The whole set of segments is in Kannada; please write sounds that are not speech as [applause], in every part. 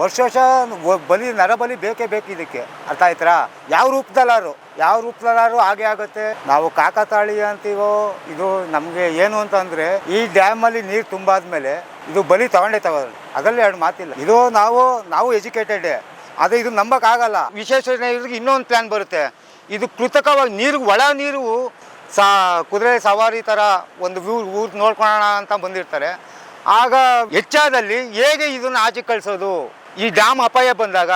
ವರ್ಷ ವರ್ಷ ಬಲಿ ನರಬಲಿ ಬೇಕೇ ಬೇಕು ಇದಕ್ಕೆ. ಅರ್ಥ ಆಯ್ತಾ ಯಾವ ರೂಪದಲ್ಲಾರು? ಯಾವ ರೂಪದಲ್ಲಾರು ಹಾಗೆ ಆಗುತ್ತೆ? ನಾವು ಕಾಕತಾಳಿ ಅಂತೀವೋ? ಇದು ನಮಗೆ ಏನು ಅಂತಂದರೆ ಈ ಡ್ಯಾಮಲ್ಲಿ ನೀರು ತುಂಬಾದ್ಮೇಲೆ ಇದು ಬಲಿ ತಗೊಂಡೇ ತಗೋದು ಅದರಲ್ಲಿ ಎರಡು ಮಾತಿಲ್ಲ. ಇದು ನಾವು ನಾವು ಎಜುಕೇಟೆಡ್. ಆದರೆ ಇದು ನಂಬಕ್ಕಾಗಲ್ಲ. ವಿಶೇಷ ಇನ್ನೊಂದು ಪ್ಲ್ಯಾನ್ ಬರುತ್ತೆ. ಇದು ಕೃತಕವಾಗಿ ನೀರು, ಒಳ ನೀರು ಸಾ, ಕುದುರೆ ಸವಾರಿ ಥರ ಒಂದು ಊರು ಊರು ನೋಡ್ಕೊಳ್ಳೋಣ ಅಂತ ಬಂದಿರ್ತಾರೆ. ಆಗ ಹೆಚ್ಚಾದಲ್ಲಿ ಹೇಗೆ ಇದನ್ನು ಆಚೆ ಕಳಿಸೋದು? ಈ ಡ್ಯಾಮ್ ಅಪಾಯ ಬಂದಾಗ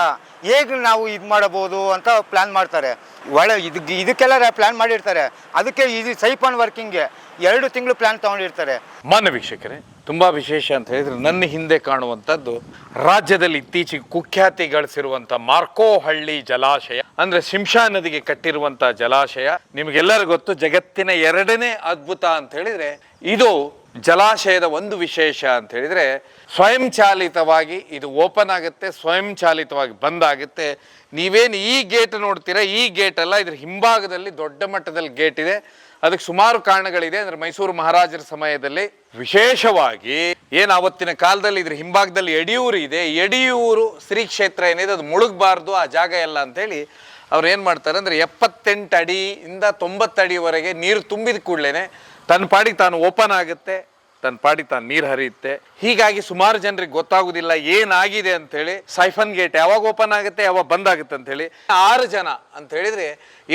ಹೇಗೆ ನಾವು ಇದು ಮಾಡಬಹುದು ಅಂತ ಪ್ಲ್ಯಾನ್ ಮಾಡ್ತಾರೆ. ಒಳ್ಳೆ ಇದಕ್ಕೆ ಇದಕ್ಕೆಲ್ಲ ಪ್ಲ್ಯಾನ್ ಮಾಡಿರ್ತಾರೆ. ಅದಕ್ಕೆ ಇದು ಸೈಫನ್ ವರ್ಕಿಂಗ್ಗೆ ಎರಡು ತಿಂಗಳು ಪ್ಲ್ಯಾನ್ ತಗೊಂಡಿರ್ತಾರೆ. ಮಾನ್ಯ ವೀಕ್ಷಕರೇ, ತುಂಬಾ ವಿಶೇಷ ಅಂತ ಹೇಳಿದ್ರೆ ನನ್ನ ಹಿಂದೆ ಕಾಣುವಂಥದ್ದು ರಾಜ್ಯದಲ್ಲಿ ಇತ್ತೀಚೆಗೆ ಕುಖ್ಯಾತಿ ಗಳಿಸಿರುವಂತ ಮಾರ್ಕೋಹಳ್ಳಿ ಜಲಾಶಯ, ಅಂದ್ರೆ ಶಿಂಷಾ ನದಿಗೆ ಕಟ್ಟಿರುವಂಥ ಜಲಾಶಯ. ನಿಮಗೆಲ್ಲರಿಗೂ ಗೊತ್ತು, ಜಗತ್ತಿನ ಎರಡನೇ ಅದ್ಭುತ ಅಂತ ಹೇಳಿದ್ರೆ ಇದು ಜಲಾಶಯದ ಒಂದು ವಿಶೇಷ ಅಂತ ಹೇಳಿದ್ರೆ ಸ್ವಯಂಚಾಲಿತವಾಗಿ ಇದು ಓಪನ್ ಆಗುತ್ತೆ, ಸ್ವಯಂಚಾಲಿತವಾಗಿ ಬಂದ್ ಆಗುತ್ತೆ. ನೀವೇನು ಈ ಗೇಟ್ ನೋಡ್ತೀರಾ, ಈ ಗೇಟ್ ಅಲ್ಲ, ಇದ್ರ ಹಿಂಭಾಗದಲ್ಲಿ ದೊಡ್ಡ ಮಟ್ಟದಲ್ಲಿ ಗೇಟ್ ಇದೆ. ಅದಕ್ಕೆ ಸುಮಾರು ಕಾರಣಗಳಿದೆ. ಅಂದ್ರೆ ಮೈಸೂರು ಮಹಾರಾಜರ ಸಮಯದಲ್ಲಿ ವಿಶೇಷವಾಗಿ ಏನು ಅವತ್ತಿನ ಕಾಲದಲ್ಲಿ ಇದ್ರ ಹಿಂಭಾಗದಲ್ಲಿ ಯಡಿಯೂರು ಇದೆ. ಯಡಿಯೂರು ಶ್ರೀ ಕ್ಷೇತ್ರ ಏನಿದೆ, ಅದು ಮುಳುಗಬಾರ್ದು, ಆ ಜಾಗ ಎಲ್ಲ ಅಂತೇಳಿ ಅವ್ರು ಏನು ಮಾಡ್ತಾರೆ ಅಂದರೆ ಎಪ್ಪತ್ತೆಂಟು ಅಡಿಯಿಂದ ತೊಂಬತ್ತು ಅಡಿವರೆಗೆ ನೀರು ತುಂಬಿದ ಕೂಡಲೇ ತನ್ನ ಪಾಡಿಗೆ ತಾನು ಓಪನ್ ಆಗುತ್ತೆ, ತನ್ನ ಪಾಡಿಗೆ ತಾನು ನೀರು ಹರಿಯುತ್ತೆ. ಹೀಗಾಗಿ ಸುಮಾರು ಜನರಿಗೆ ಗೊತ್ತಾಗುದಿಲ್ಲ ಏನಾಗಿದೆ ಅಂತೇಳಿ ಸೈಫನ್ ಗೇಟ್ ಯಾವಾಗ ಓಪನ್ ಆಗುತ್ತೆ, ಯಾವಾಗ ಬಂದ್ ಆಗುತ್ತೆ ಅಂತೇಳಿ. ಆರು ಜನ ಅಂತ ಹೇಳಿದ್ರೆ,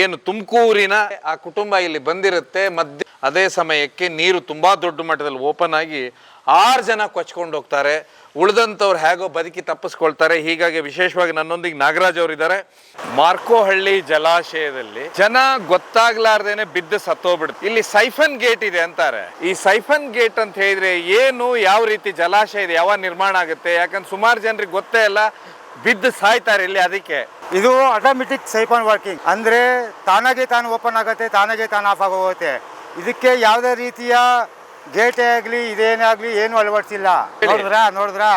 ಏನು ತುಮಕೂರಿನ ಆ ಕುಟುಂಬ ಇಲ್ಲಿ ಬಂದಿರುತ್ತೆ, ಮಧ್ಯ ಅದೇ ಸಮಯಕ್ಕೆ ನೀರು ತುಂಬಾ ದೊಡ್ಡ ಮಟ್ಟದಲ್ಲಿ ಓಪನ್ ಆಗಿ ಆರು ಜನ ಕೊಚ್ಕೊಂಡು ಹೋಗ್ತಾರೆ. ಉಳಿದಂಥವ್ರು ಹೇಗೋ ಬದುಕಿ ತಪ್ಪಿಸ್ಕೊಳ್ತಾರೆ. ಹೀಗಾಗಿ ವಿಶೇಷವಾಗಿ ನನ್ನೊಂದಿಗೆ ನಾಗರಾಜ್ ಅವರಿದ್ದಾರೆ. ಮಾರ್ಕೋಹಳ್ಳಿ ಜಲಾಶಯದಲ್ಲಿ ಜನ ಗೊತ್ತಾಗ್ಲಾರ್ದೇನೆ ಬಿದ್ದು ಸತ್ತೋಗ್ಬಿಡುತ್ತೆ ಇಲ್ಲಿ ಸೈಫನ್ ಗೇಟ್ ಇದೆ ಅಂತಾರೆ. ಈ ಸೈಫನ್ ಗೇಟ್ ಅಂತ ಹೇಳಿದ್ರೆ ಏನು, ಯಾವ ರೀತಿ ಜಲಾಶಯ ಇದೆ, ಯಾವಾಗ ನಿರ್ಮಾಣ ಆಗುತ್ತೆ, ಯಾಕಂದ್ರೆ ಸುಮಾರು ಜನರಿಗೆ ಗೊತ್ತೇ ಇಲ್ಲ ಬಿದ್ದು ಸಾಯ್ತಾರೆ ಇಲ್ಲಿ ಅದಕ್ಕೆ. ಇದು ಆಟೋಮೆಟಿಕ್ ಸೈಫನ್ ವರ್ಕಿಂಗ್ ಅಂದ್ರೆ ತಾನಾಗೆ ತಾನು ಓಪನ್ ಆಗುತ್ತೆ, ತಾನಾಗೆ ತಾನು ಆಫ್ ಆಗೋಗುತ್ತೆ. ಇದಕ್ಕೆ ಯಾವುದೇ ರೀತಿಯ ಗೇಟೇ ಆಗಲಿ ಇದೇನೇ ಆಗಲಿ ಏನು ಅಳವಡಿಸಿಲ್ಲ. ನೋಡಿದ್ರಾ ನೋಡಿದ್ರಾ?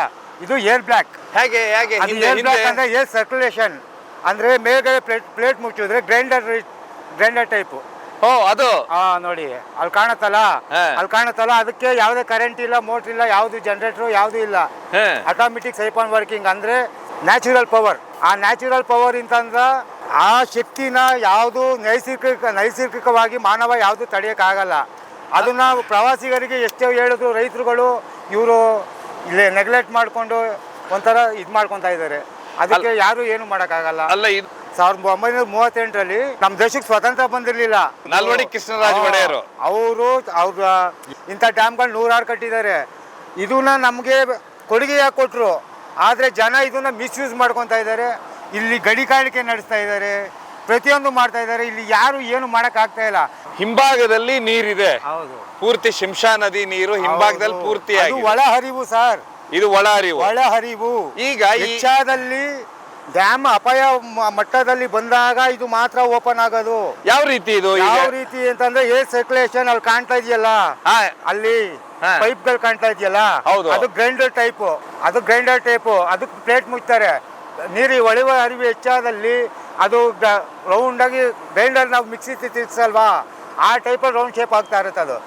ಇದು ಏರ್ ಬ್ಲಾಕ್. ಹೇಗೆ ಹೇಗೆ? ಅದು ಏರ್ ಅಂದರೆ ಏರ್ ಸರ್ಕ್ಯುಲೇಷನ್. ಅಂದ್ರೆ ಮೇಲ್ಗಡೆ ಪ್ಲೇಟ್ ಪ್ಲೇಟ್ ಮುಚ್ಚಿದ್ರೆ ಗ್ರೈಂಡರ್ ಗ್ರೈಂಡರ್ ಟೈಪು. ಓ ಅದು? ಹಾ ನೋಡಿ ಅಲ್ಲಿ ಕಾಣತ್ತಲ್ಲ. ಅಲ್ಲಿ ಕಾಣತ್ತಲ್ಲ ಅದಕ್ಕೆ ಯಾವುದೇ ಕರೆಂಟ್ ಇಲ್ಲ ಮೋಟರ್ ಇಲ್ಲ ಯಾವ್ದು ಜನರೇಟರ್ ಯಾವ್ದು ಇಲ್ಲ. ಆಟೋಮೆಟಿಕ್ ಆನ್ ವರ್ಕಿಂಗ್ ಅಂದ್ರೆ ನ್ಯಾಚುರಲ್ ಪವರ್ ಆ ನ್ಯಾಚುರಲ್ ಪವರ್ ಅಂತಂದ್ರೆ ಆ ಶಕ್ತಿನ ಯಾವುದು ನೈಸರ್ಗಿಕ ನೈಸರ್ಗಿಕವಾಗಿ ಮಾನವ ಯಾವುದು ತಡೆಯೋಕ್ಕಾಗಲ್ಲ. ಅದನ್ನ ಪ್ರವಾಸಿಗರಿಗೆ ಎಷ್ಟೇ ಹೇಳಿದ್ರು ರೈತರುಗಳು ಇವರು ಇಲ್ಲಿ ನೆಗ್ಲೆಕ್ಟ್ ಮಾಡಿಕೊಂಡು ಒಂಥರ ಇದು ಮಾಡ್ಕೊತಾ ಇದ್ದಾರೆ. ಅದಕ್ಕೆ ಯಾರು ಏನು ಮಾಡೋಕ್ಕಾಗಲ್ಲ. ಅಲ್ಲ ಇದು ಸಾವಿರದ ಒಂಬೈನೂರ ಮೂವತ್ತೆಂಟರಲ್ಲಿ ನಮ್ಮ ದೇಶಕ್ಕೆ ಸ್ವತಂತ್ರ ಬಂದಿರಲಿಲ್ಲ. ನಲ್ವಡಿ ಕೃಷ್ಣರಾಜ ಒಡೆಯರು. ಅವರು ಅವ್ರ ಇಂಥ ಡ್ಯಾಮ್ಗಳು ನೂರಾರು ಕಟ್ಟಿದ್ದಾರೆ. ಇದನ್ನ ನಮಗೆ ಕೊಡುಗೆಯಾಗಿ ಕೊಟ್ಟರು ಆದರೆ ಜನ ಇದನ್ನ ಮಿಸ್ಯೂಸ್ ಮಾಡ್ಕೊತಾ ಇದ್ದಾರೆ. ಇಲ್ಲಿ ಗಡಿಕಾಣಿಕೆ ನಡೆಸ್ತಾ ಇದ್ದಾರೆ. ಪ್ರತಿಯೊಂದು ಮಾಡ್ತಾ ಇದ್ದಾರೆ. ಇಲ್ಲಿ ಯಾರು ಏನು ಮಾಡೋಕ್ಕಾಗ್ತಾ ಇಲ್ಲ. ಹಿಂಭಾಗದಲ್ಲಿ ನೀರಿದೆ. ಹೌದು. ಪೂರ್ತಿ ಶಿಂಶಾ ನದಿ ನೀರು ಹಿಂಭಾಗದಲ್ಲಿ ಪೂರ್ತಿ ಅದು ಒಳ ಹರಿವು ಸರ್. ಇದು ಒಳ ಹರಿವು. ಒಳ ಹರಿವು. ಈಗ ಹೆಚ್ಚಾದಲ್ಲಿ ಡ್ಯಾಮ್ ಅಪಾಯ ಮಟ್ಟದಲ್ಲಿ ಬಂದಾಗ ಇದು ಮಾತ್ರ ಓಪನ್ ಆಗೋದು. ಯಾವ ರೀತಿ ಇದು ಯಾವ ರೀತಿ ಅಂತಂದ್ರೆ ಏರ್ ಸರ್ಕ್ಯುಲೇಷನ್ ಅಲ್ಲಿ ಕಾಣ್ತಾ ಇದೆಯಲ್ಲ? ಅಲ್ಲಿ ಪೈಪ್ಗಳು ಕಾಣ್ತಾ ಇದೆಯಲ್ಲ? ಹೌದು. ಅದು ಗ್ರೈಂಡರ್ ಟೈಪ್. ಅದು ಗ್ರೈಂಡರ್ ಟೈಪ್. ಅದಕ್ಕೆ ಪ್ಲೇಟ್ ಮುಚ್ತಾರೆ ನೀರು ಒಳಿವ ಹರಿವು ಹೆಚ್ಚಾದಲ್ಲಿ ಅದು ರೌಂಡ್ ಆಗಿ ಗ್ರೈಂಡರ್ ನಾವು ಮಿಕ್ಸಿ ತಿರ್ಸಲ್ವಾ ಆ ಟೈಪ್ ರೌಂಡ್ ಶೇಪ್ ಆಗ್ತಾ ಇರುತ್ತೆ ಅದು.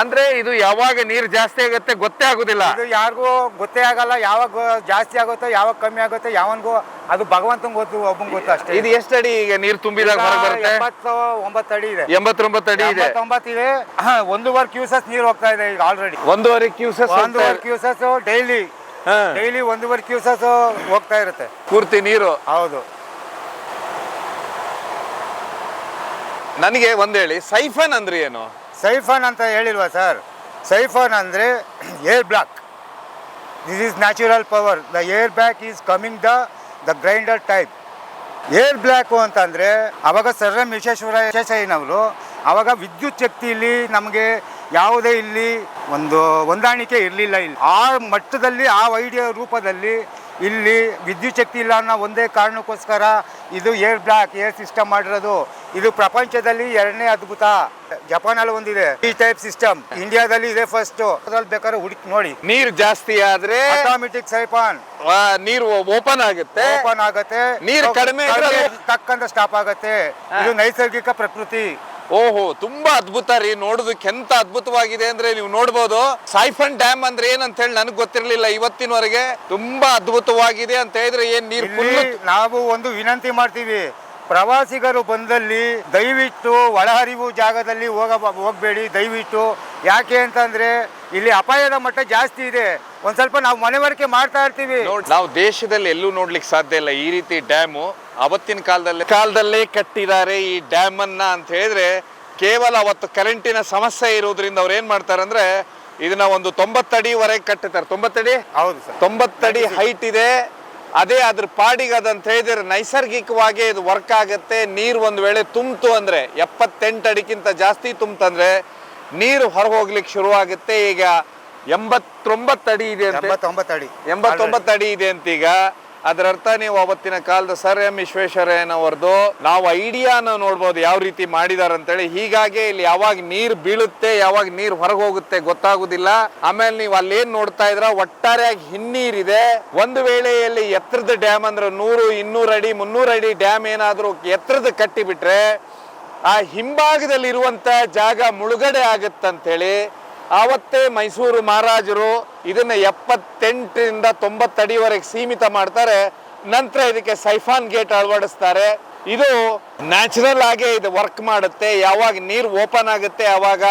ಅಂದ್ರೆ ಇದು ಯಾವಾಗ ನೀರು ಜಾಸ್ತಿ ಆಗುತ್ತೆ ಗೊತ್ತೇ ಆಗುದಿಲ್ಲ. ಇದು ಯಾರಿಗೂ ಗೊತ್ತೇ ಆಗಲ್ಲ ಯಾವಾಗ ಜಾಸ್ತಿ ಆಗುತ್ತೋ ಯಾವಾಗ ಕಮ್ಮಿ ಆಗುತ್ತೋ ಯಾವನ್ಗೂ ಅದು ಭಗವಂತಂಗ್ ಗೊತ್ತು ಒಬ್ಬಂಗ್ ಗೊತ್ತು ಅಷ್ಟೇ. ಇದು ಎಷ್ಟಡಿ ಈಗ ನೀರು ತುಂಬಿದಾಗ ಹೊರಗೆ ಬರುತ್ತೆ? ಎಂಬತ್ತು ಒಂಬತ್ತು ಅಡಿ ಇದೆ. ಎಂಬತ್ತೊಂಬತ್ತು ಅಡಿ ಇದೆ. ಎಂಬತ್ತೊಂಬತ್ತು ಇದೆ. [coughs] ಒಂದೂವರೆ ಕ್ಯೂಸಸ್ ನೀರು ಹೋಗ್ತಾ ಇದೆ ಈಗ ಆಲ್ರೆಡಿ ಒಂದೂವರೆ ಕ್ಯೂಸಸ್ ಒಂದೂವರೆ ಕ್ಯೂಸಸ್ ಡೈಲಿ. ಡೈಲಿ ಒಂದೂವರೆ ಕ್ಯೂಸಸ್ ಹೋಗ್ತಾ ಇರುತ್ತೆ. ಪೂರ್ತಿ ನೀರು. ಹೌದು. ನನಗೆ ಒಂದು ಹೇಳಿ, ಸೈಫನ್ ಅಂದ್ರೆ ಏನು? ಸೈಫನ್ ಅಂತ ಹೇಳಿಲ್ವಾ ಸರ್? ಸೈಫನ್ ಅಂದರೆ air block. This is natural power the air back is coming the the grinder type air block ಅಂತಂದರೆ ಅವಾಗ ಸರ್ ಎಂ ವಿಶ್ವೇಶ್ವರ ವಿಶ್ವೇಶ್ವರಯ್ಯನವರು ಅವಾಗ ವಿದ್ಯುತ್ ಶಕ್ತಿಯಲ್ಲಿ ನಮಗೆ ಯಾವುದೇ ಇಲ್ಲಿ ಒಂದು ಹೊಂದಾಣಿಕೆ ಇರಲಿಲ್ಲ ಇಲ್ಲಿ. ಆ ಮಟ್ಟದಲ್ಲಿ, ಆ ಐಡಿಯಾ ರೂಪದಲ್ಲಿ ಇಲ್ಲಿ ವಿದ್ಯುತ್ ಶಕ್ತಿ ಇಲ್ಲ ಅನ್ನೋ ಒಂದೇ ಕಾರಣಕ್ಕೋಸ್ಕರ ಇದು ಏರ್ ಬ್ಲಾಕ್ ಏರ್ ಸಿಸ್ಟಮ್ ಮಾಡಿರೋದು. ಇದು ಪ್ರಪಂಚದಲ್ಲಿ ಎರಡನೇ ಅದ್ಭುತ. ಜಪಾನಲ್ಲಿ ಒಂದಿದೆ. ಈ ಟೈಪ್ ಸಿಸ್ಟಮ್ ಇಂಡಿಯಾದಲ್ಲಿ ಇದೆ ಫಸ್ಟ್ ಅದ್ರಲ್ಲಿ ಬೇಕಾದ್ರೆ ಹುಡುಕಿ ನೋಡಿ. ನೀರು ಜಾಸ್ತಿ ಆದ್ರೆ ಆಟೋಮೆಟಿಕ್ ಸೈಪಾನ್ ನೀರು ಓಪನ್ ಆಗುತ್ತೆ. ಓಪನ್ ಆಗುತ್ತೆ. ನೀರು ಕಡಿಮೆ ತಕ್ಕಂತ ಸ್ಟಾಪ್ ಆಗತ್ತೆ. ಇದು ನೈಸರ್ಗಿಕ ಪ್ರಕೃತಿ. ಓಹೋ ತುಂಬಾ ಅದ್ಭುತ ರೀ. ನೋಡೋದಕ್ಕೆ ಎಂತ ಅದ್ಭುತವಾಗಿದೆ ಅಂದ್ರೆ ನೀವು ನೋಡ್ಬೋದು. ಸೈಫನ್ ಡ್ಯಾಮ್ ಅಂದ್ರೆ ಏನಂತ ಹೇಳಿ ನನಗೆ ಗೊತ್ತಿರಲಿಲ್ಲ ಇವತ್ತಿನವರೆಗೆ. ತುಂಬಾ ಅದ್ಭುತವಾಗಿದೆ ಅಂತ ಹೇಳಿದ್ರೆ ಏನ್ ನೀರು ನಾವು ಒಂದು ವಿನಂತಿ ಮಾಡ್ತೀವಿ. ಪ್ರವಾಸಿಗರು ಬಂದಲ್ಲಿ ದಯವಿಟ್ಟು ಒಳಹರಿವು ಜಾಗದಲ್ಲಿ ಹೋಗ ಹೋಗಬೇಡಿ ದಯವಿಟ್ಟು. ಯಾಕೆ ಅಂತಂದ್ರೆ ಇಲ್ಲಿ ಅಪಾಯದ ಮಟ್ಟ ಜಾಸ್ತಿ ಇದೆ. ಒಂದ್ ಸ್ವಲ್ಪ ನಾವು ಮನೆವರಿಕೆ ಮಾಡ್ತಾ ಇರ್ತೀವಿ. ನಾವು ದೇಶದಲ್ಲಿ ಎಲ್ಲೂ ನೋಡ್ಲಿಕ್ಕೆ ಸಾಧ್ಯ ಇಲ್ಲ. ಈ ರೀತಿ ಡ್ಯಾಮು ಅವತ್ತಿನ ಕಾಲದಲ್ಲಿ ಕಾಲದಲ್ಲೇ ಕಟ್ಟಿದ್ದಾರೆ ಈ ಡ್ಯಾಮ್ ಅನ್ನ ಅಂತ ಹೇಳಿದ್ರೆ ಕೇವಲ ಅವತ್ತು ಕರೆಂಟಿನ ಸಮಸ್ಯೆ ಇರೋದ್ರಿಂದ ಅವ್ರು ಏನ್ ಮಾಡ್ತಾರೆ ಅಂದ್ರೆ ಇದನ್ನ ಒಂದು ತೊಂಬತ್ತಡಿವರೆಗೆ ಕಟ್ಟುತ್ತಾರೆ ತೊಂಬತ್ತಡಿ? ಹೌದು ಸರ್. ತೊಂಬತ್ತಡಿ ಹೈಟ್ ಇದೆ. ಅದೇ ಅದ್ರ ಪಾಡಿಗೆ ಅದಂತ ಹೇಳಿದ್ರೆ ನೈಸರ್ಗಿಕವಾಗಿ ಇದು ವರ್ಕ್ ಆಗುತ್ತೆ. ನೀರು ಒಂದು ವೇಳೆ ತುಂಬ್ತು ಅಂದ್ರೆ ಎಪ್ಪತ್ತೆಂಟು ಅಡಿಗಿಂತ ಜಾಸ್ತಿ ತುಂಬ್ತಂದ್ರೆ ನೀರು ಹೊರ ಹೋಗ್ಲಿಕ್ಕೆ ಶುರುವಾಗುತ್ತೆ ಈಗ ಎಂಬತ್ತೊಂಬತ್ತು ಅಡಿ ಇದೆ ಅಂತ ಎಂಬತ್ತೊಂಬತ್ತು ಅಡಿ. ಎಂಬತ್ತೊಂಬತ್ತು ಅಡಿ ಇದೆ ಅಂತ ಈಗ ಅದರ ಅರ್ಥ ನೀವು ಅವತ್ತಿನ ಕಾಲದ ಸರ್ ಎಂ ವಿಶ್ವೇಶ್ವರಯ್ಯನವರದು, ನಾವು ಐಡಿಯಾನ ನೋಡ್ಬೋದು ಯಾವ ರೀತಿ ಮಾಡಿದಾರೆ ಅಂತೇಳಿ. ಹೀಗಾಗಿ ಇಲ್ಲಿ ಯಾವಾಗ ನೀರು ಬೀಳುತ್ತೆ, ಯಾವಾಗ ನೀರು ಹೊರಗೆ ಹೋಗುತ್ತೆ ಗೊತ್ತಾಗುದಿಲ್ಲ. ಆಮೇಲೆ ನೀವು ಅಲ್ಲೇನ್ ನೋಡ್ತಾ ಇದ್ರ, ಒಟ್ಟಾರೆಯಾಗಿ ಹಿನ್ನೀರಿದೆ ಒಂದು ವೇಳೆಯಲ್ಲಿ ಎತ್ತರದ ಡ್ಯಾಮ್ ಅಂದ್ರೆ ನೂರು, ಇನ್ನೂರು ಅಡಿ, ಮುನ್ನೂರು ಅಡಿ ಡ್ಯಾಮ್ ಏನಾದ್ರೂ ಎತ್ತರದ ಕಟ್ಟಿಬಿಟ್ರೆ, ಆ ಹಿಂಭಾಗದಲ್ಲಿ ಇರುವಂತ ಜಾಗ ಮುಳುಗಡೆ ಆಗುತ್ತಂತೇಳಿ ಆವತ್ತೇ ಮೈಸೂರು ಮಹಾರಾಜರು ಇದನ್ನ ಎಪ್ಪತ್ತೆಂಟರಿಂದ ತೊಂಬತ್ತಡಿವರೆಗೆ ಸೀಮಿತ ಮಾಡ್ತಾರೆ. ನಂತರ ಇದಕ್ಕೆ ಸೈಫಾನ್ ಗೇಟ್ ಅಳವಡಿಸ್ತಾರೆ. ಇದು ನ್ಯಾಚುರಲ್ ಆಗೇ ಇದು ವರ್ಕ್ ಮಾಡುತ್ತೆ. ಯಾವಾಗ ನೀರು ಓಪನ್ ಆಗುತ್ತೆ, ಅವಾಗ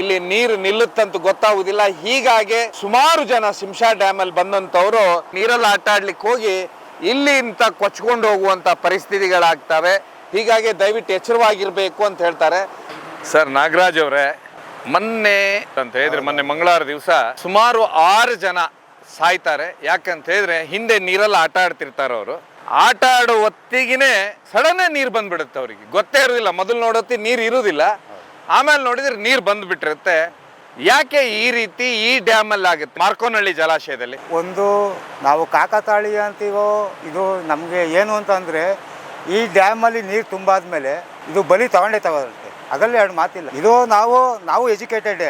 ಇಲ್ಲಿ ನೀರು ನಿಲ್ಲುತ್ತಂತ ಗೊತ್ತಾಗುದಿಲ್ಲ. ಹೀಗಾಗಿ ಸುಮಾರು ಜನ ಸಿಂಶಾ ಡ್ಯಾಮ್ ಅಲ್ಲಿ ಬಂದಂತವ್ರು ನೀರಲ್ಲಿ ಆಟ ಆಡ್ಲಿಕ್ಕೆ ಹೋಗಿ ಇಲ್ಲಿ ಇಂತ ಕೊಚ್ಕೊಂಡು ಹೋಗುವಂತ ಪರಿಸ್ಥಿತಿಗಳಾಗ್ತವೆ. ಹೀಗಾಗಿ ದಯವಿಟ್ಟು ಎಚ್ಚರವಾಗಿರ್ಬೇಕು ಅಂತ ಹೇಳ್ತಾರೆ. ಸರ್, ನಾಗರಾಜ್ ಅವರೇ ಮೊನ್ನೆ ಅಂತ ಹೇಳಿದ್ರೆ ಮೊನ್ನೆ ಮಂಗಳವಾರ ದಿವಸ ಸುಮಾರು ಆರು ಜನ ಸಾಯ್ತಾರೆ. ಯಾಕಂತ ಹೇಳಿದ್ರೆ ಹಿಂದೆ ನೀರಲ್ಲಿ ಆಟ ಆಡ್ತಿರ್ತಾರೆ ಅವರು. ಆಟ ಆಡೋ ಹೊತ್ತಿಗೆ ಸಡನ್ ನೀರು ಬಂದ್ಬಿಡುತ್ತೆ ಅವರಿಗೆ. ಗೊತ್ತೇ ಇರೋದಿಲ್ಲ. ಮೊದಲು ನೋಡೋತಿ ನೀರು ಇರುವುದಿಲ್ಲ ಆಮೇಲೆ ನೋಡಿದ್ರೆ ನೀರು ಬಂದ್ಬಿಟ್ಟಿರುತ್ತೆ. ಯಾಕೆ ಈ ರೀತಿ ಈ ಡ್ಯಾಮ್ ಅಲ್ಲಿ ಆಗುತ್ತೆ? ಮಾರ್ಕೋನಹಳ್ಳಿ ಜಲಾಶಯದಲ್ಲಿ. ಒಂದು ನಾವು ಕಾಕತಾಳಿ ಅಂತೀವೋ, ಇದು ನಮಗೆ ಏನು ಅಂತಂದರೆ ಈ ಡ್ಯಾಮಲ್ಲಿ ನೀರು ತುಂಬಾದ್ಮೇಲೆ ಇದು ಬಲಿ ತಗೊಂಡೇ ತಗೊಳುತ್ತೆ ಅದರಲ್ಲಿ ಎರಡು ಮಾತಿಲ್ಲ. ಇದು ನಾವು ನಾವು ಎಜುಕೇಟೆಡ್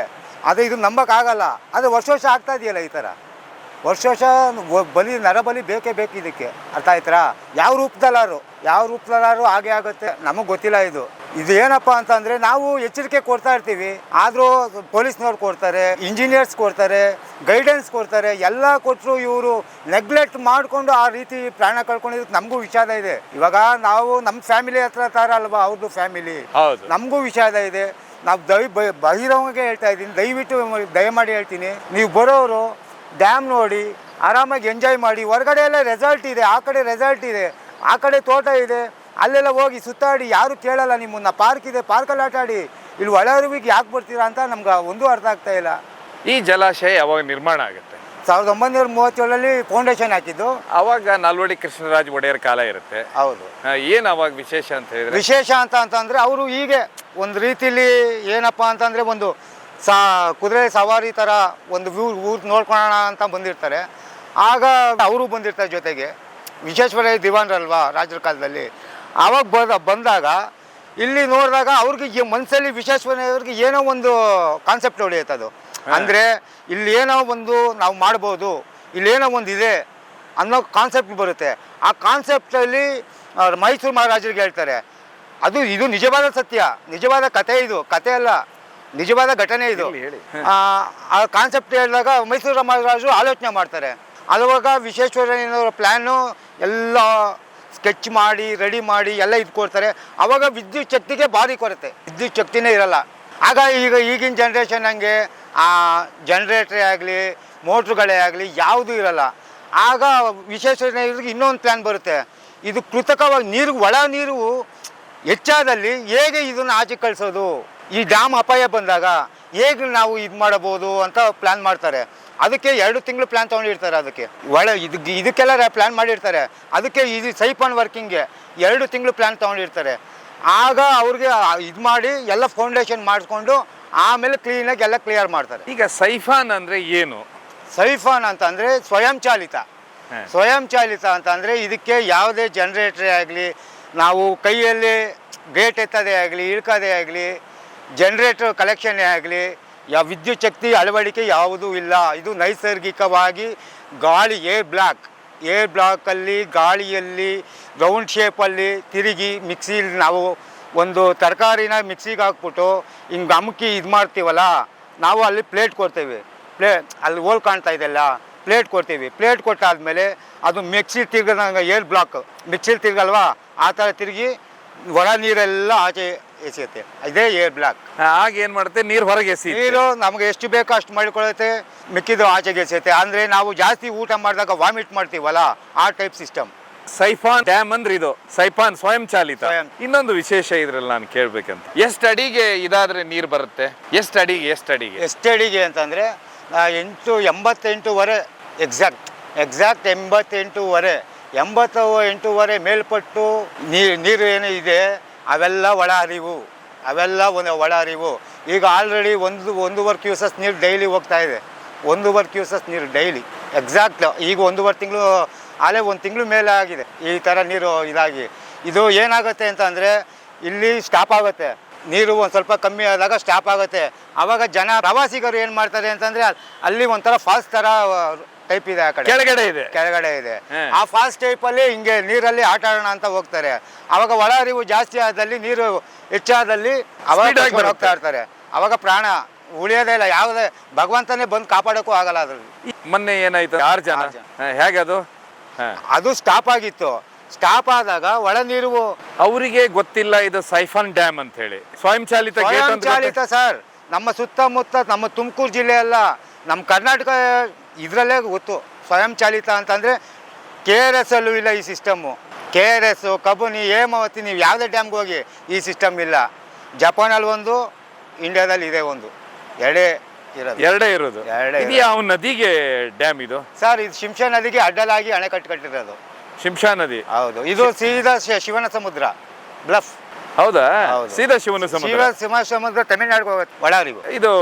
ಆದರೆ ಇದು ನಂಬಕ್ಕಾಗಲ್ಲ. ಅದು ವರ್ಷ ವರ್ಷ ಆಗ್ತಾ ಇದೆಯಲ್ಲ ಈ ಥರ. ವರ್ಷ ವರ್ಷ ಬಲಿ ನರಬಲಿ ಬೇಕೇ ಬೇಕು ಇದಕ್ಕೆ. ಅರ್ಥ ಆಯ್ತಾ ಯಾವ ರೂಪದಲ್ಲಾರು? ಯಾವ ರೂಪದಲ್ಲಾರು ಹಾಗೆ ಆಗುತ್ತೆ? ನಮಗೆ ಗೊತ್ತಿಲ್ಲ ಇದು. ಇದು ಏನಪ್ಪ ಅಂತಂದರೆ ನಾವು ಎಚ್ಚರಿಕೆ ಕೊಡ್ತಾ ಇರ್ತೀವಿ. ಆದರೂ ಪೊಲೀಸ್ನವ್ರು ಕೊಡ್ತಾರೆ ಇಂಜಿನಿಯರ್ಸ್ ಕೊಡ್ತಾರೆ ಗೈಡೆನ್ಸ್ ಕೊಡ್ತಾರೆ ಎಲ್ಲ ಕೊಟ್ಟರು ಇವರು ನೆಗ್ಲೆಕ್ಟ್ ಮಾಡಿಕೊಂಡು ಆ ರೀತಿ ಪ್ರಾಣ ಕಳ್ಕೊಂಡಿದ್ದಕ್ಕೆ ನಮಗೂ ವಿಷಾದ ಇದೆ. ಇವಾಗ ನಾವು ನಮ್ಮ ಫ್ಯಾಮಿಲಿ ಹತ್ರ ಥರ ಅಲ್ವಾ ಅವ್ರದ್ದು ಫ್ಯಾಮಿಲಿ? ಹೌದು. ನಮಗೂ ವಿಷಾದ ಇದೆ. ನಾವು ದಯ ಬಹಿರಂಗ ಬಹಿರಂಗಗೆ ಹೇಳ್ತಾ ಇದ್ದೀನಿ. ದಯವಿಟ್ಟು ದಯಮಾಡಿ ಹೇಳ್ತೀನಿ. ನೀವು ಬರೋರು ಡ್ಯಾಮ್ ನೋಡಿ ಆರಾಮಾಗಿ ಎಂಜಾಯ್ ಮಾಡಿ. ಹೊರಗಡೆ ಎಲ್ಲ ರೆಸಾರ್ಟ್ ಇದೆ ಆ ಕಡೆ ರೆಸಾರ್ಟ್ ಇದೆ ಆ ಕಡೆ ತೋಟ ಇದೆ. ಅಲ್ಲೆಲ್ಲ ಹೋಗಿ ಸುತ್ತಾಡಿ ಯಾರು ಕೇಳಲ್ಲ ನಿಮ್ಮನ್ನ. ಪಾರ್ಕ್ ಇದೆ ಪಾರ್ಕಲ್ಲಿ ಆಟ ಆಡಿ. ಇಲ್ಲಿ ಒಳಹರಿವಿಗೆ ಯಾಕೆ ಬರ್ತೀರಾ ಅಂತ ನಮ್ಗೆ ಒಂದು ಅರ್ಥ ಆಗ್ತಾ ಇಲ್ಲ. ಈ ಜಲಾಶಯ ಯಾವಾಗ ನಿರ್ಮಾಣ ಆಗುತ್ತೆ? ಸಾವಿರದ ಒಂಬೈನೂರ ಮೂವತ್ತೇಳಲ್ಲಿ ಫೌಂಡೇಶನ್ ಹಾಕಿದ್ದು. ಅವಾಗ ನಾಲ್ವಡಿ ಕೃಷ್ಣರಾಜ್ ಒಡೆಯರ್ ಕಾಲ ಇರುತ್ತೆ. ಹೌದು. ಏನ್ ಅವಾಗ ವಿಶೇಷ ಅಂತ ಹೇಳಿದ್ರೆ? ವಿಶೇಷ ಅಂತ ಅಂತಂದರೆ ಅವರು ಹೀಗೆ ಒಂದು ರೀತಿಲಿ ಏನಪ್ಪ ಅಂತಂದರೆ ಒಂದು ಸಾ ಕುದುರೆ ಸವಾರಿ ಥರ ಒಂದು ವ್ಯೂ ಊರು ನೋಡ್ಕೊಳ್ಳೋಣ ಅಂತ ಬಂದಿರ್ತಾರೆ. ಆಗ ಅವರು ಬಂದಿರ್ತಾರೆ ಜೊತೆಗೆ. ವಿಶ್ವೇಶ್ವರಯ್ಯ ದಿವಾನ್ರಲ್ವಾ ರಾಜರ ಕಾಲದಲ್ಲಿ? ಆವಾಗ ಬಂದ ಬಂದಾಗ ಇಲ್ಲಿ ನೋಡಿದಾಗ ಅವ್ರಿಗೆ ಮನಸ್ಸಲ್ಲಿ ವಿಶ್ವೇಶ್ವರಯ್ಯವ್ರಿಗೆ ಏನೋ ಒಂದು ಕಾನ್ಸೆಪ್ಟ್ ಹೊಡೆಯುತ್ತದು ಅದು ಅಂದರೆ ಇಲ್ಲಿ ಏನೋ ಒಂದು ನಾವು ಮಾಡ್ಬೋದು ಇಲ್ಲೇನೋ ಒಂದು ಇದೆ ಅನ್ನೋ ಕಾನ್ಸೆಪ್ಟ್ ಬರುತ್ತೆ. ಆ ಕಾನ್ಸೆಪ್ಟಲ್ಲಿ ಮೈಸೂರು ಮಹಾರಾಜರಿಗೆ ಹೇಳ್ತಾರೆ. ಅದು ಇದು ನಿಜವಾದ ಸತ್ಯ. ನಿಜವಾದ ಕತೆ ಇದು. ಕತೆ ಅಲ್ಲ. ನಿಜವಾದ ಘಟನೆ ಇದು. ಹೇಳಿ. ಆ, ಕಾನ್ಸೆಪ್ಟ್ ಹೇಳಿದಾಗ ಮೈಸೂರು ಮಹಾರಾಜರು ಆಲೋಚನೆ ಮಾಡ್ತಾರೆ. ಅಲ್ಲವಾಗ ವಿಶ್ವೇಶ್ವರಯ್ಯನವರ ಪ್ಲ್ಯಾನು ಎಲ್ಲ ಸ್ಕೆಚ್ ಮಾಡಿ ರೆಡಿ ಮಾಡಿ ಎಲ್ಲ ಇದು ಕೊಡ್ತಾರೆ ಅವಾಗ ವಿದ್ಯುತ್ ಶಕ್ತಿಗೆ ಭಾರಿ ಕೊರತೆ. ವಿದ್ಯುತ್ ಶಕ್ತಿನೇ ಇರಲ್ಲ. ಆಗ ಈಗ ಈಗಿನ ಜನ್ರೇಷನ್ ಹಂಗೆ ಆ ಜನ್ರೇಟ್ರೇ ಆಗಲಿ ಮೋಟ್ರುಗಳೇ ಆಗಲಿ ಯಾವುದೂ ಇರಲ್ಲ. ಆಗ ವಿಶ್ವೇಶ್ವರಯ್ಯನವ್ರಿಗೆ ಇನ್ನೊಂದು ಪ್ಲ್ಯಾನ್ ಬರುತ್ತೆ. ಇದು ಕೃತಕವಾಗಿ ನೀರು ಒಳ ನೀರು ಹೆಚ್ಚಾದಲ್ಲಿ ಹೇಗೆ ಇದನ್ನು ಆಚೆ ಕಳಿಸೋದು? ಈ ಡ್ಯಾಮ್ ಅಪಾಯ ಬಂದಾಗ ಹೇಗೆ ನಾವು ಇದು ಮಾಡಬಹುದು ಅಂತ ಪ್ಲ್ಯಾನ್ ಮಾಡ್ತಾರೆ. ಅದಕ್ಕೆ ಎರಡು ತಿಂಗಳು ಪ್ಲ್ಯಾನ್ ತೊಗೊಂಡಿರ್ತಾರೆ ಅದಕ್ಕೆ. ಒಳ್ಳೆ ಇದು ಇದಕ್ಕೆಲ್ಲ ಪ್ಲ್ಯಾನ್ ಮಾಡಿರ್ತಾರೆ. ಅದಕ್ಕೆ ಇದು ಸೈಫಾನ್ ವರ್ಕಿಂಗ್ಗೆ ಎರಡು ತಿಂಗಳು ಪ್ಲ್ಯಾನ್ ತೊಗೊಂಡಿರ್ತಾರೆ. ಆಗ ಅವ್ರಿಗೆ ಇದು ಮಾಡಿ ಎಲ್ಲ ಫೌಂಡೇಶನ್ ಮಾಡಿಸ್ಕೊಂಡು ಆಮೇಲೆ ಕ್ಲೀನಾಗಿ ಎಲ್ಲ ಕ್ಲಿಯರ್ ಮಾಡ್ತಾರೆ. ಈಗ ಸೈಫಾನ್ ಅಂದ್ರೆ ಏನು? ಸೈಫಾನ್ ಅಂತಂದರೆ ಸ್ವಯಂ ಚಾಲಿತ. ಹ. ಸ್ವಯಂ ಚಾಲಿತ ಅಂತಂದರೆ ಇದಕ್ಕೆ ಯಾವುದೇ ಜನ್ರೇಟ್ರೇ ಆಗಲಿ ನಾವು ಕೈಯಲ್ಲಿ ಗೇಟ್ ಎತ್ತದೇ ಆಗಲಿ ಇಳ್ಕೋದೇ ಆಗಲಿ ಜನ್ರೇಟರ್ ಕಲೆಕ್ಷನ್ನೇ ಆಗಲಿ ಯಾವ ವಿದ್ಯುತ್ ಶಕ್ತಿ ಅಳವಡಿಕೆ ಯಾವುದೂ ಇಲ್ಲ. ಇದು ನೈಸರ್ಗಿಕವಾಗಿ ಗಾಳಿ ಏರ್ ಬ್ಲಾಕ್ ಏರ್ ಬ್ಲಾಕಲ್ಲಿ ಗಾಳಿಯಲ್ಲಿ ರೌಂಡ್ ಶೇಪಲ್ಲಿ ತಿರುಗಿ ಮಿಕ್ಸಿಲಿ ನಾವು ಒಂದು ತರಕಾರಿನ ಮಿಕ್ಸಿಗೆ ಹಾಕ್ಬಿಟ್ಟು ಹಿಂಗೆ ಅಮುಕಿ ಇದು ಮಾಡ್ತೀವಲ್ಲ, ನಾವು ಅಲ್ಲಿ ಪ್ಲೇಟ್ ಕೊಡ್ತೇವೆ. ಪ್ಲೇ ಅಲ್ಲಿ ಹೋಲ್ ಕಾಣ್ತಾ ಇದೆಲ್ಲ ಪ್ಲೇಟ್ ಕೊಡ್ತೀವಿ. ಪ್ಲೇಟ್ ಕೊಟ್ಟಾದಮೇಲೆ ಅದು ಮಿಕ್ಸಿ ತಿರ್ಗದಂಗೆ ಏರ್ ಬ್ಲಾಕ್ ಮಿಕ್ಸಿಲಿ ತಿರ್ಗಲ್ವಾ? ಆ ಥರ ತಿರುಗಿ ಒಳ ನೀರೆಲ್ಲ ಆಚೆ ಎಸೆಯುತ್ತೆ. ಇದೇ ಏರ್ ಬ್ಲಾಕ್ ಆಗ ಏನ್ ಮಾಡುತ್ತೆ? ನೀರು ಹೊರಗೆ ಎಸಿ ನೀರು ನಮ್ಗೆ ಎಷ್ಟು ಬೇಕೋ ಅಷ್ಟು ಮಾಡಿಕೊಳ್ಳುತ್ತೆ. ಮಿಕ್ಕಿದ್ದು ಆಚೆಗೆ ಎಸೆಯುತ್ತೆ. ಅಂದ್ರೆ ನಾವು ಜಾಸ್ತಿ ಊಟ ಮಾಡಿದಾಗ ವಾಮಿಟ್ ಮಾಡ್ತೀವಲ್ಲ ಆ ಟೈಪ್ ಸಿಸ್ಟಮ್ ಸೈಫಾನ್ ಡ್ಯಾಮ್ ಅಂದ್ರೆ ಇದು. ಸೈಫಾನ್ ಸ್ವಯಂ ಚಾಲಿತ ಸ್ವಯಂ. ಇನ್ನೊಂದು ವಿಶೇಷ ಇದ್ರಲ್ಲಿ ನಾನು ಕೇಳ್ಬೇಕಂತ. ಎಷ್ಟು ಅಡಿಗೆ ಇದಾದ್ರೆ ನೀರು ಬರುತ್ತೆ? ಎಷ್ಟು ಅಡಿಗೆ ಎಷ್ಟು ಅಡಿಗೆ? ಎಷ್ಟು ಅಡಿಗೆ ಅಂತಂದರೆ ಎಂಟು ಎಂಬತ್ತೆಂಟುವರೆ ಎಕ್ಸಾಕ್ಟ್ ಎಕ್ಸಾಕ್ಟ್ ಎಂಬತ್ತೆಂಟೂವರೆ. ಎಂಬತ್ತು ಎಂಟೂವರೆ ಮೇಲ್ಪಟ್ಟು ನೀರು ನೀರು ಏನು ಇದೆ ಅವೆಲ್ಲ ಒಳ ಹರಿವು, ಅವೆಲ್ಲ ಒಂದು ಒಳ ಹರಿವು. ಈಗ ಆಲ್ರೆಡಿ ಒಂದು ಒಂದೂವರೆ ಕ್ಯೂಸಸ್ ನೀರು ಡೈಲಿ ಹೋಗ್ತಾ ಇದೆ. ಒಂದೂವರೆ ಕ್ಯೂಸಸ್ ನೀರು ಡೈಲಿ ಎಕ್ಸಾಕ್ಟ್ ಈಗ ಒಂದೂವರೆ ತಿಂಗಳು, ಆಲೇ ಒಂದು ತಿಂಗಳು ಮೇಲೆ ಆಗಿದೆ ಈ ಥರ ನೀರು ಇದಾಗಿ. ಇದು ಏನಾಗುತ್ತೆ ಅಂತ ಇಲ್ಲಿ ಸ್ಟಾಪ್ ಆಗುತ್ತೆ. ನೀರು ಒಂದು ಸ್ವಲ್ಪ ಕಮ್ಮಿ ಆದಾಗ ಸ್ಟಾಪ್ ಆಗುತ್ತೆ. ಆವಾಗ ಜನ ಪ್ರವಾಸಿಗರು ಏನು ಮಾಡ್ತಾರೆ ಅಂತಂದರೆ ಅಲ್ಲಿ ಒಂಥರ ಫಾಲ್ಸ್ ಥರ ಟೈಪ್ ಇದೆ ಆ ಕಡೆ. ಕೆಳಗಡೆ ಇದೆ. ಕೆಳಗಡೆ ಇದೆ. ಆ ಫಾಸ್ಟ್ ಟೈಪ್ ಅಲ್ಲಿ ಹಿಂಗೆ ನೀರಲ್ಲಿ ಆಟ ಆಡೋಣ ಅಂತ ಹೋಗ್ತಾರೆ. ಅವಾಗ ಒಳ ಹರಿವು ಜಾಸ್ತಿ ಆದಲ್ಲಿ ನೀರು ಹೆಚ್ಚಾದಲ್ಲಿ ಅವಾಗ. ಹೋಗ್ತಾ ಇರ್ತಾರೆ. ಅವಾಗ ಪ್ರಾಣ ಉಳಿಯೋದೇ ಇಲ್ಲ. ಯಾವುದೇ ಭಗವಂತನೇ ಬಂದು ಕಾಪಾಡೋಕ್ಕೂ ಆಗಲ್ಲ ಅದ್ರಲ್ಲಿ. ಮೊನ್ನೆ ಏನಾಯ್ತು? ಆರು ಜನ ಹೇಗೆ ಹಾ. ಅದು ಸ್ಟಾಪ್ ಆಗಿತ್ತು. ಸ್ಟಾಪ್ ಆದಾಗ ಒಳ ನೀರು ಅವರಿಗೆ ಗೊತ್ತಿಲ್ಲ ಇದು ಸೈಫನ್ ಡ್ಯಾಮ್ ಅಂತ ಹೇಳಿ ಸ್ವಯಂ ಚಾಲಿತ ಸರ್. ನಮ್ಮ ಸುತ್ತಮುತ್ತ ನಮ್ಮ ತುಮಕೂರು ಜಿಲ್ಲೆ ಅಲ್ಲ. ನಮ್ಮ ಕರ್ನಾಟಕ ಇದರಲ್ಲೇ ಗೊತ್ತು. ಸ್ವಯಂ ಚಾಲಿತ ಅಂತಂದರೆ ಕೆ ಆರ್ ಎಸ್ ಅಲ್ಲೂ ಇಲ್ಲ ಈ system K R S Kabini Hemavathi ನೀವು ಯಾವುದೇ ಡ್ಯಾಮ್ಗೆ ಹೋಗಿ ಈ ಸಿಸ್ಟಮ್ ಇಲ್ಲ. ಜಪಾನಲ್ಲಿ ಒಂದು ಇಂಡಿಯಾದಲ್ಲಿ ಇದೆ ಒಂದು. ಎರಡೇ ಇರೋದು. ಎರಡೇ ಇರೋದು. ಎರಡೇ ಇದು ಯಾವ ನದಿಗೆ ಡ್ಯಾಮ್ ಇದು? ಸರ್ ಇದು ಶಿಂಷಾ ನದಿಗೆ ಅಡ್ಡಲಾಗಿ ಅಣೆಕಟ್ಟು ಕಟ್ಟಿರೋದು. ಶಿಂಷಾ ನದಿ. ಹೌದು. ಇದು ಸೀದಾ ಶಿವನ ಸಮುದ್ರ. ಬ್ಲಫ್ ಹೌದಾ. ಸೀದಾ ಶಿವನ ಸಮುದ್ರ. ಸಿಂಹ ಸಮುದ್ರ ತಮಿಳ್ನಾಡಿಗೆ ಹೋಗುತ್ತೆ ಇದು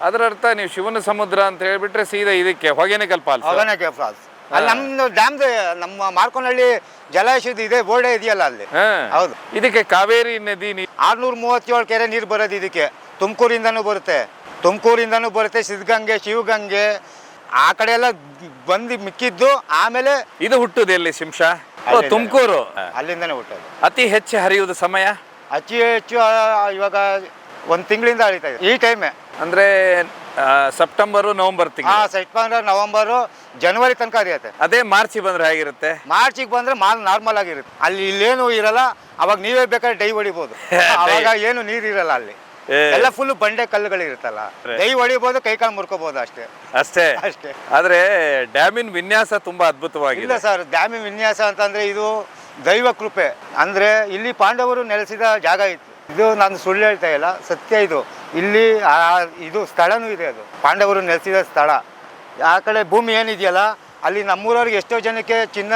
ಅದರ ಅರ್ಥ ನೀವು ಶಿವನ ಸಮುದ್ರ ಅಂತ ಹೇಳ್ಬಿಟ್ರೆ ಸೀದಾ ಇದಕ್ಕೆ ಹೊಗೆನಕಲ್ ಫಾಲ್ಸ್ ಅವನಕೆ ಫಾಲ್ಸ್ ಅಲ್ಲಿ ನಮ್ದು ಡ್ಯಾಮ್ದು ನಮ್ಮ ಮಾರ್ಕೋನಹಳ್ಳಿ ಜಲಾಶಯದ ಇದೆ ಬೋರ್ಡೆ ಇದೆಯಲ್ಲ ಅಲ್ಲಿ. ಹಾ. ಹೌದು. ಇದಕ್ಕೆ ಕಾವೇರಿ ನದಿ ನೀ- ಆರ್ನೂರ ಮೂವತ್ತೇಳು ಕೆರೆ ನೀರು ಬರೋದು ಇದಕ್ಕೆ. ತುಮಕೂರಿಂದನೂ ಬರುತ್ತೆ. ತುಮಕೂರಿಂದನೂ ಬರುತ್ತೆ ಸಿದ್ಧಗಂಗೆ ಶಿವಗಂಗೆ. ಆ ಕಡೆ ಎಲ್ಲ ಬಂದು ಮಿಕ್ಕಿದ್ದು ಆಮೇಲೆ ಇದು ಹುಟ್ಟುದು ಎಲ್ಲಿ ಶಿಂಷಾ? ತುಮಕೂರು. ಅಲ್ಲಿಂದನೇ ಹುಟ್ಟೋದು. ಅತಿ ಹೆಚ್ಚು ಹರಿಯುವುದು ಸಮಯ? ಅತಿ ಹೆಚ್ಚು ಇವಾಗ ಒಂದು ತಿಂಗಳಿಂದ ಅಳಿತಾ ಇದೆ ಈ ಟೈಮೇ ಅಂದ್ರೆ ಸೆಪ್ಟೆಂಬರ್ ನವೆಂಬರ್ ತಿಂಗಳು. ಸೆಪ್ಟೆಂಬರ್ ನವೆಂಬರ್ ಜನವರಿ ತನಕ ಹರಿಯುತ್ತೆ ಅದೇ ಮಾರ್ಚ್ ಬಂದ್ರೆ ಹೇಗಿರುತ್ತೆ? ಮಾರ್ಚಿಗೆ ಬಂದ್ರೆ ಮಾಲ್ ನಾರ್ಮಲ್ ಆಗಿರುತ್ತೆ. ಅಲ್ಲಿ ಇಲ್ಲೇನು ಇರಲ್ಲ ಅವಾಗ ನೀವೇ ಬೇಕಾದ್ರೆ ಡೈ ಹೊಡಿಬೋದು. [laughs] ಅವಾಗ ಏನು ನೀರು ಇರಲ್ಲ ಅಲ್ಲಿ. ಎಲ್ಲ ಫುಲ್ ಬಂಡೆ ಕಲ್ಲುಗಳು ಇರುತ್ತಲ್ಲ. ಡೈ ಹೊಡಿಬಹುದು ಕೈ ಕಾಲು ಮುರ್ಕೋಬಹುದು ಅಷ್ಟೇ. ಅಷ್ಟೇ? ಅಷ್ಟೇ. ಆದ್ರೆ ಡ್ಯಾಮಿನ ವಿನ್ಯಾಸ ತುಂಬಾ ಅದ್ಭುತವಾಗಿದೆ. ಇಲ್ಲ ಸರ್ ಡ್ಯಾಮಿನ್ ವಿನ್ಯಾಸ ಅಂತಂದ್ರೆ ಇದು ದೈವ ಕೃಪೆ. ಅಂದ್ರೆ ಇಲ್ಲಿ ಪಾಂಡವರು ನೆಲೆಸಿದ ಜಾಗ ಇತ್ತು. ಇದು ನಾನು ಸುಳ್ಳು ಹೇಳ್ತಾ ಇಲ್ಲ, ಸತ್ಯ ಇದು. ಇಲ್ಲಿ ಇದು ಸ್ಥಳನೂ ಇದೆ ಅದು. ಪಾಂಡವರು ನೆಲೆಸಿದ ಸ್ಥಳ. ಆ ಕಡೆ ಭೂಮಿ ಏನಿದೆಯಲ್ಲ, ಅಲ್ಲಿ ನಮ್ಮೂರವ್ರಿಗೆ ಎಷ್ಟೋ ಜನಕ್ಕೆ ಚಿನ್ನ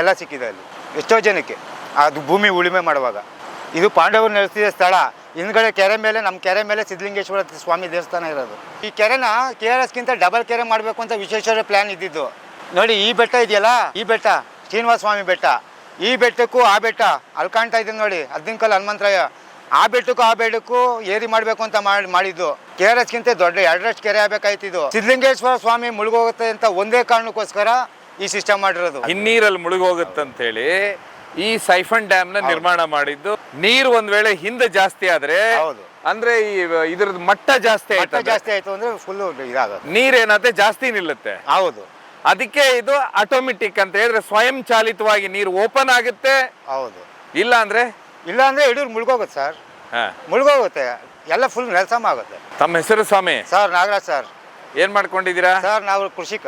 ಎಲ್ಲ ಸಿಕ್ಕಿದೆ ಅಲ್ಲಿ. ಎಷ್ಟೋ ಜನಕ್ಕೆ. ಅದು ಭೂಮಿ ಉಳುಮೆ ಮಾಡುವಾಗ. ಇದು ಪಾಂಡವರು ನೆಲೆಸಿದ ಸ್ಥಳ. ಹಿಂದ್ಗಡೆ ಕೆರೆ ಮೇಲೆ, ನಮ್ಮ ಕೆರೆ ಮೇಲೆ ಸಿದ್ಧಲಿಂಗೇಶ್ವರ ಸ್ವಾಮಿ ದೇವಸ್ಥಾನ ಇರೋದು. ಈ ಕೆರೆನ ಕೆ ಆರ್ ಎಸ್ಗಿಂತ ಡಬಲ್ ಕೆರೆ ಮಾಡಬೇಕು ಅಂತ ವಿಶೇಷ ಪ್ಲ್ಯಾನ್ ಇದ್ದಿದ್ದು. ನೋಡಿ, ಈ ಬೆಟ್ಟ ಇದೆಯಲ್ಲ? ಈ ಬೆಟ್ಟ, ಶ್ರೀನಿವಾಸ ಸ್ವಾಮಿ ಬೆಟ್ಟ. ಈ ಬೆಟ್ಟಕ್ಕೂ ಆ ಬೆಟ್ಟ ಅಲ್ಲಿ ಕಾಣ್ತಾ ಇದ್ದೀನಿ ನೋಡಿ ಹದ್ದಿಂಕಲ್ ಹನುಮಂತರಾಯ. ಆ ಬೆಟ್ಟಕ್ಕೂ ಆ ಬೆಟ್ಟಕ್ಕೂ ಏರಿ ಮಾಡಬೇಕು ಅಂತ ಮಾಡಿ ಮಾಡಿದ್ದು. ಕೆ ಆರ್ ಎಸ್ಗಿಂತ ದೊಡ್ಡ ಎರಡರಷ್ಟು ಕೆರೆ ಆಗಬೇಕಾಯ್ತಿದ್ದು ಸಿದ್ಧಲಿಂಗೇಶ್ವರ ಸ್ವಾಮಿ ಮುಳುಗೋಗುತ್ತೆ ಅಂತ ಒಂದೇ ಕಾರಣಕ್ಕೋಸ್ಕರ ಈ ಸಿಸ್ಟಮ್ ಮಾಡಿರೋದು. ಹಿನ್ನೀರಲ್ಲಿ ಅಂತ ಹೇಳಿ ಈ ಸೈಫನ್ ಡ್ಯಾಮ್ನ ನಿರ್ಮಾಣ ಮಾಡಿದ್ದು. ನೀರು ಒಂದ್ ವೇಳೆ ಹಿಂದೆ ಜಾಸ್ತಿ ಆದ್ರೆ ಹೌದು. ಅಂದ್ರೆ ಈ ಇದ್ರದ್ದು ಮಟ್ಟ ಜಾಸ್ತಿ ಆಯ್ತು ಜಾಸ್ತಿ ಆಯ್ತು ಅಂದ್ರೆ ಫುಲ್ ಇದಾಗೋದು ನೀರೇನತ್ತೆ ಜಾಸ್ತಿ ನಿಲ್ಲುತ್ತೆ. ಹೌದು. ಅದಕ್ಕೆ ಇದು ಆಟೋಮೆಟಿಕ್ ಅಂತ ಹೇಳಿದ್ರೆ ಸ್ವಯಂ ಚಾಲಿತವಾಗಿ ನೀರು ಓಪನ್ ಆಗುತ್ತೆ. ಹೌದು. ಇಲ್ಲ ಅಂದ್ರೆ ಇಲ್ಲ ಅಂದ್ರೆ ಯಡೂರು ಮುಳುಗೋಗುತ್ತೆ ಸರ್. ಹಾ. ಮುಳುಗೋಗುತ್ತೆ. ಎಲ್ಲ ಫುಲ್ ನೆಲಸಮ ಆಗುತ್ತೆ. ತಮ್ಮ ಹೆಸರು ಸ್ವಾಮಿ? Sir Nagaraj sir. ಏನ್ ಮಾಡ್ಕೊಂಡಿದ್ದೀರಾ? ಸರ್ ನಾವು ಕೃಷಿಕ.